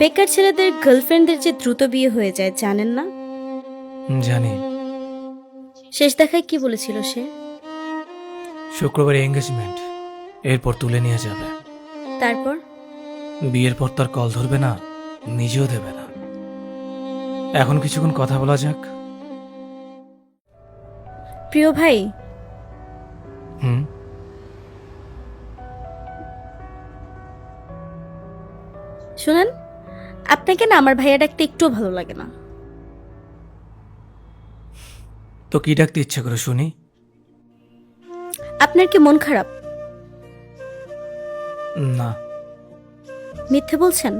বেকার ছেলেদের গার্লফ্রেন্ডদের যে দ্রুত বিয়ে হয়ে যায় জানেন না? জানি। শেষ দেখায় কি বলেছিল সে? শুক্রবার এঙ্গেজমেন্ট এরপর তুলে নিয়ে যাবে। তারপর? বিয়ের পর তার কল ধরবে না নিজেও দেবে না। এখন কিছুক্ষণ কথা বলা যাক। প্রিয় ভাই। হুম? শুনেন? আপনাকে না আমার ভাইয়া ডাকতে একটুও ভালো লাগে না। তো কি ডাকতে ইচ্ছে করে শুনি? আপনার কি মন খারাপ? না। মিথ্যে বলছেন?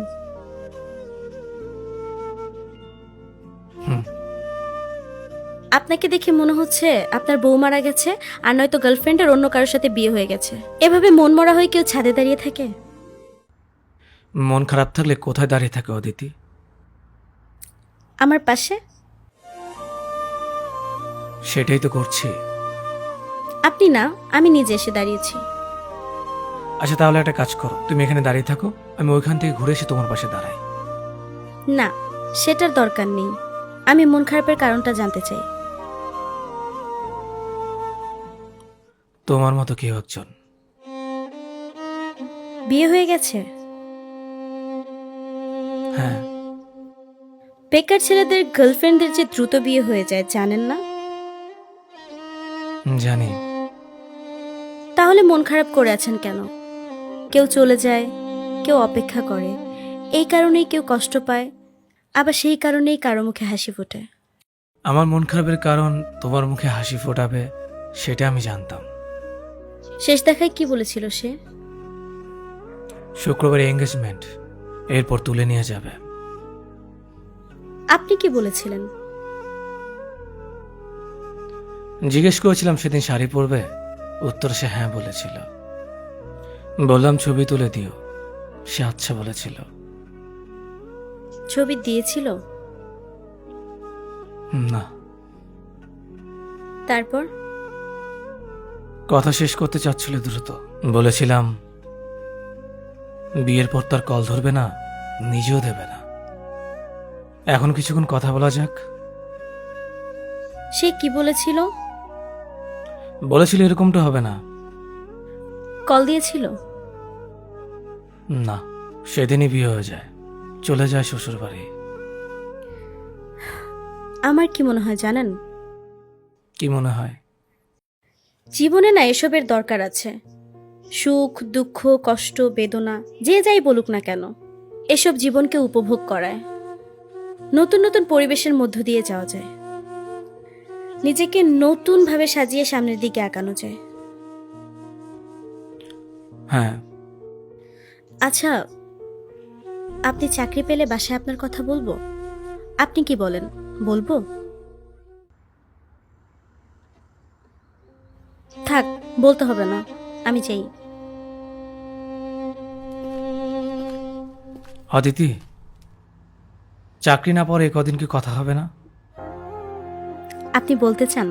আপনাকে দেখে মনে হচ্ছে আপনার বউ মারা গেছে আর নয়তো গার্লফ্রেন্ডের অন্য কারোর সাথে বিয়ে হয়ে গেছে। এভাবে মন মরা হয়ে কেউ ছাদে দাঁড়িয়ে থাকে? মন খারাপ থাকলে কোথায় দাঁড়িয়ে থাকে অদিতি? আমার পাশে? সেটাই তো করছি। আপনি না আমি নিজে এসে দাঁড়িয়েছি। আচ্ছা তাহলে একটা কাজ করো। তুমি এখানে দাঁড়িয়ে থাকো আমি ওইখান থেকে ঘুরে এসে তোমার পাশে দাঁড়াই। না সেটার দরকার নেই। আমি মন খারাপের কারণটা জানতে চাই। তোমার মতো কেউ একজন। বিয়ে হয়ে গেছে? বেকার ছেলেদের গার্লফ্রেন্ডদের যে দ্রুত বিয়ে হয়ে যায় জানেন না? জানি। তাহলে মন খারাপ করে আছেন কেন? কেউ চলে যায় কেউ অপেক্ষা করে। এই কারণেই কেউ কষ্ট পায় আবার সেই কারণেই কারও মুখে হাসি ফোটে। আমার মন খারাপের কারণ তোমার মুখে হাসি ফোটাবে সেটা আমি জানতাম। শেষ দেখায় কি বলেছিল সে? শুক্রবার এঙ্গেজমেন্ট এরপর তুলে নিয়ে যাবে। আপনি কি বলেছিলেন? জিজ্ঞেস করেছিলাম সেদিন শাড়ি পরবে? উত্তর সে হ্যাঁ বলেছিল। বললাম ছবি তুলে দিও। সে আচ্ছা বলেছিল। ছবি দিয়েছিল? না। তারপর? কথা শেষ করতে চাচ্ছিল দ্রুত। বলেছিলাম বিয়ের পর তার কল ধরবে না নিজেও দেবে না। এখন কিছুক্ষণ কথা বলা যাক। সে কি বলেছিল? বলেছিল এরকমটা হবে না। কল দিয়েছিল? না সেদিনই বিয়ে হয়ে যায়। চলে যায় শ্বশুর বাড়ি আমার কি মনে হয় জানেন? কি মনে হয়? জীবনে না এসবের দরকার আছে। সুখ দুঃখ কষ্ট বেদনা যে যাই বলুক না কেন এসব জীবনকে উপভোগ করায়। নতুন নতুন পরিবেশের মধ্য দিয়ে যাওয়া যায়। নিজেকে নতুনভাবে সাজিয়ে সামনের দিকে আগানো যায়। হ্যাঁ। আচ্ছা আপনি চাকরি পেলে বাসায় আপনার কথা বলব? আপনি কি বলেন? বলব? থাক বলতে হবে না আমি চাই অদিতি চাকরি না পরে কদিন কি কথা হবে না? আপনি বলতে চান?